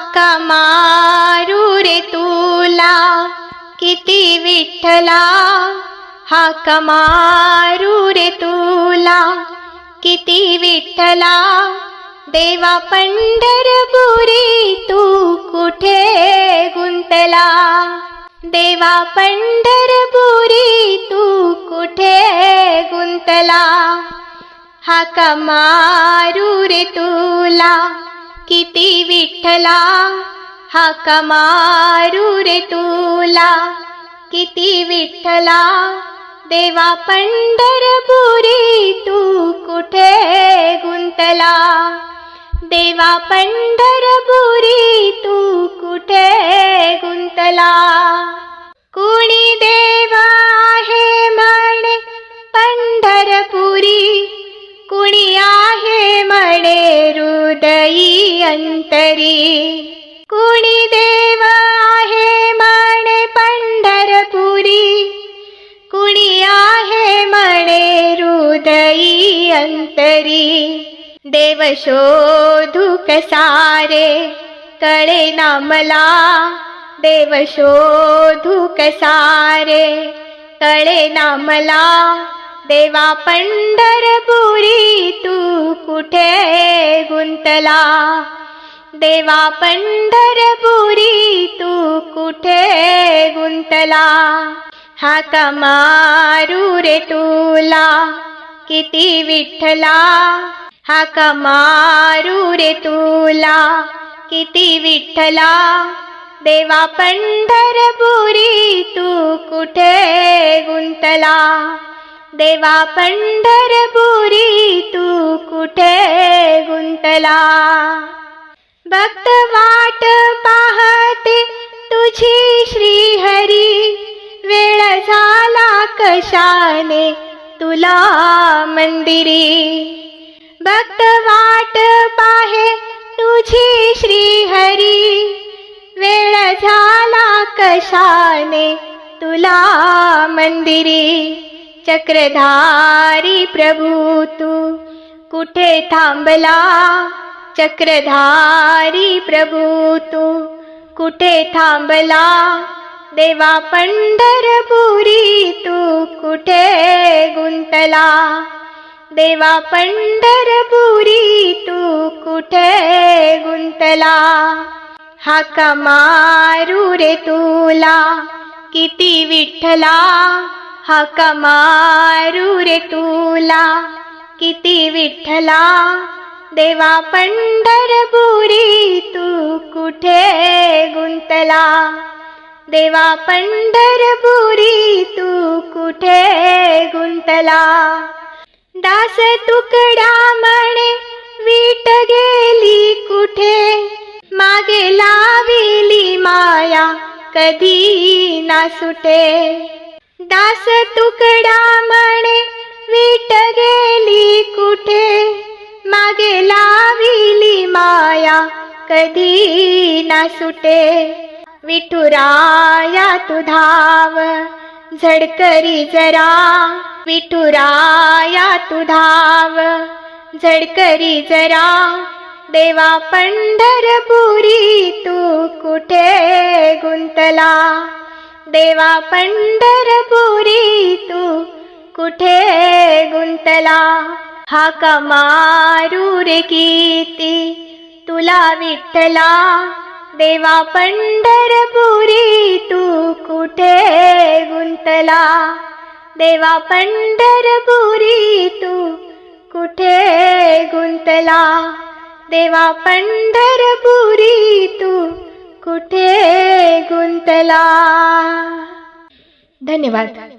हाका मारू रे तुला किती विठ्ठला. हाका मारू रे तुला किती विठ्ठला. देवा पंढरपुरी तू कुठे गुंतला. देवा पंढरपुरी तू कुठे गुंतला. हाका मारू रे तुला किती विठ्ठला हाका मारू रे तुला? किती विठ्ठला देवा पंढरपुरी तू कुठे गुंतला? देवा पंढरपुरी तू कुठे गुंतला? हृदयी अंतरी. कुणी देव आहे म्हणे पंढरपुरी. कुणी आहे म्हणे हृदयी अंतरी. देव शोधू कसारे कळे ना मला देव शोधू कसारे कळे ना मला देवा पंढरपुरी तू कुठे गुंतला? देवा पंढरपुरी तू कुठे गुंतला? हा मारू रे तुला किती विठ्ठला? हा मारू रे तुला किती विठ्ठला? देवा पंढरपुरी तू कुठे गुंतला? देवा पंढरपुरी तू कुठे गुंतला भक्त वाट पाहते तुझी श्रीहरी वेळ झाला कशाने तुला मंदिरी भक्त वाट पाहे तुझी श्रीहरी वेळ झाला कशाने तुला मंदिरी चक्रधारी प्रभू तू. कुठे थांबला? चक्रधारी प्रभू तू. कुठे थांबला? देवा पंढरपुरी तू. कुठे गुंतला? देवा पंढरपुरी तू. कुठे गुंतला? हाका मारू रे तुला? किती विठ्ठला? हा मारू रे तुला. किती विठ्ठला. देवा पंढरपुरी तू कुठे गुंतला? देवा पंढरपुरी तू कुठे गुंतला? दास तुकडा म्हणे वीट गेली कुठे? मागे लाविली माया कधी ना सुटे. दास तुकडा म्हणे विट गेली कुठे? मागे लाविली माया कधी ना सुटे. विठुराया तू धाव झडकरी जरा. विठुराया तू धाव झडकरी जरा. देवा पंढरपुरी तू कुठे गुंतला? देवा पंढरपुरी तू कुठे गुंतला? हाका कमारू रे किती तुला विठ्ठला? देवा पंढरपुरी तू कुठे गुंतला? देवा पंढरपुरी तू कुठे गुंतला? देवा पंढरपुरी कुठे गुंतला? धन्यवाद.